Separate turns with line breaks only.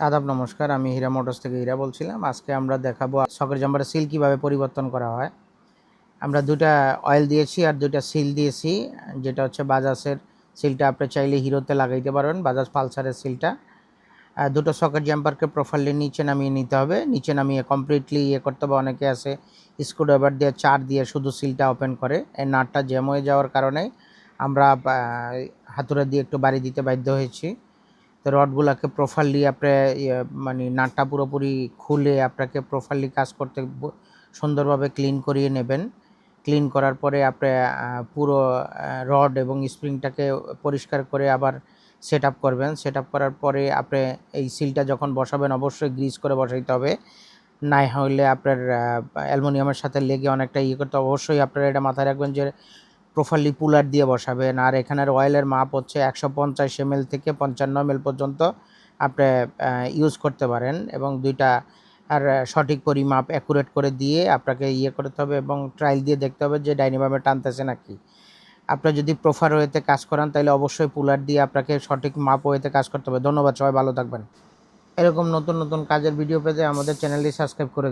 আদাব নমস্কার, আমি হীরা মোটরস থেকে হীরা বলছিলাম। আজকে আমরা দেখাবো সকের জাম্পারের সিল কীভাবে পরিবর্তন করা হয়। আমরা দুটা অয়েল দিয়েছি আর দুটা সিল দিয়েছি, যেটা হচ্ছে বাজাজের সিলটা। আপনি চাইলে হিরোতে লাগাইতে পারবেন বাজাজ পালসারের সিলটা। দুটো সকেট জাম্পারকে প্রপারলি নিচে নামিয়ে নিতে হবে। নিচে নামিয়ে কমপ্লিটলি ইয়ে করতে হবে। অনেকে আছে স্ক্রুড্রাইভার দিয়ে চার দিয়ে শুধু সিলটা ওপেন করে। এই নাটটা জ্যাম হয়ে যাওয়ার কারণে আমরা হাতুড়া দিয়ে একটু বাড়ি দিতে বাধ্য হয়েছি। তো রডগুলোকে প্রপারলি আপনি ইয়ে, মানে নাটটা পুরোপুরি খুলে আপনাকে প্রপারলি কাজ করতে সুন্দরভাবে ক্লিন করিয়ে নেবেন। ক্লিন করার পরে আপনি পুরো রড এবং স্প্রিংটাকে পরিষ্কার করে আবার সেট করবেন। সেট করার পরে আপনি এই সিলটা যখন বসাবেন অবশ্যই গ্রিজ করে বসাইতে হবে। নাই হলে আপনার অ্যালুমিনিয়ামের সাথে লেগে অনেকটা ইয়ে করতে। অবশ্যই আপনারা এটা মাথায় রাখবেন যে প্রপারলি পুলার দিয়ে বসাবেন। আর এখানের অয়েলের মাপ হচ্ছে একশো পঞ্চাশ এমএল থেকে পঞ্চান্ন এমএল পর্যন্ত আপনি ইউজ করতে পারেন এবং দুইটা, আর সঠিক পরিমাপ অ্যাকুরেট করে দিয়ে আপনাকে ইয়ে করতে হবে এবং ট্রায়াল দিয়ে দেখতে হবে যে ডাইনিভামে টানতেছে নাকি। আপনি যদি প্রপার ওয়েতে কাজ করান তাহলে অবশ্যই পুলার দিয়ে আপনাকে সঠিক মাপ ওয়েতে কাজ করতে হবে। ধন্যবাদ, সবাই ভালো থাকবেন। এরকম নতুন নতুন কাজের ভিডিও পেতে আমাদের চ্যানেলটি সাবস্ক্রাইব করে।